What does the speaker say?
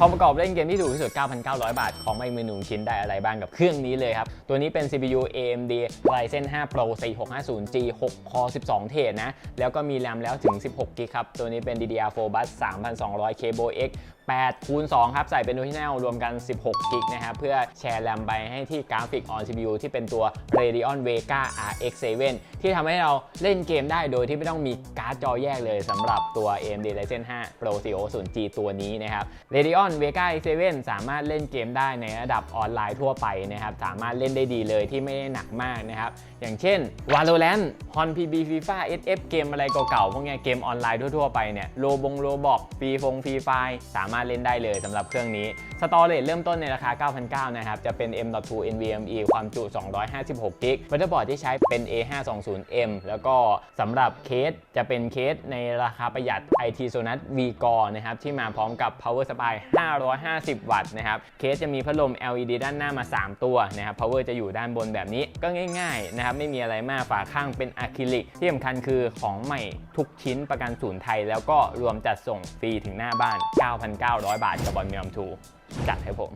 คอมประกอบเล่นเกมที่ถูกที่สุด 9,900 บาท ของไม่มือหนึ่งชิ้นได้อะไรบ้างกับเครื่องนี้เลยครับ ตัวนี้เป็น CPU AMD Ryzen 5 Pro 4650G 6 Core 12 เทรดนะ แล้วก็มีแรมแล้วถึง 16 g b ครับ ตัวนี้เป็น DDR4 Bus 3200 Cable X 8คูณ2ครับ ใส่เป็น Original รวมกัน 16 g b นะครับ เพื่อแชร์แรมไปให้ที่กราฟิก on CPU ที่เป็นตัว Radeon Vega RX 7ที่ทำให้เราเล่นเกมได้โดยที่ไม่ต้องมีการ์ดจอแยกเลยสำหรับตัว AMD Ryzen 5 Pro 4650G ตัวนี้นะครับ Radeon Vega X 7สามารถเล่นเกมได้ในระดับออนไลน์ทั่วไปนะครับ สามารถเล่นได้ดีเลยที่ไม่ได้หนักมากนะครับ อย่างเช่น Valorant Hon PB FIFA SF เกมอะไรเก่าๆพวกเนี้ยเกมออนไลน์ทั่วๆไปเนี่ยโลบงโลบอกฟรีฟงฟรีไฟสามารถเล่นได้เลยสำหรับเครื่องนี้สตอเรจเริ่มต้นในราคา 9,900 นะครับ จะเป็น M.2 NVMe ความจุ 256 g b มัตเตอร์บอร์ดที่ใช้เป็น A520M แล้วก็สำหรับเคสจะเป็นเคสในราคาประหยัด IT Sonus V Core นะครับ ที่มาพร้อมกับ Power Supply 550 วัตต์นะครับเคสจะมีพัดลม LED ด้านหน้ามา 3 ตัวนะครับ Power จะอยู่ด้านบนแบบนี้ก็ง่ายๆนะครับไม่มีอะไรมากฝาข้างเป็นอะคริลิกที่สำคัญคือของใหม่ทุกชิ้นประกันศูนย์ไทย แล้วก็รวมจัดส่งฟรีถึงหน้าบ้าน 9,900 บาทกับบอลเมียมทูจัดให้ผม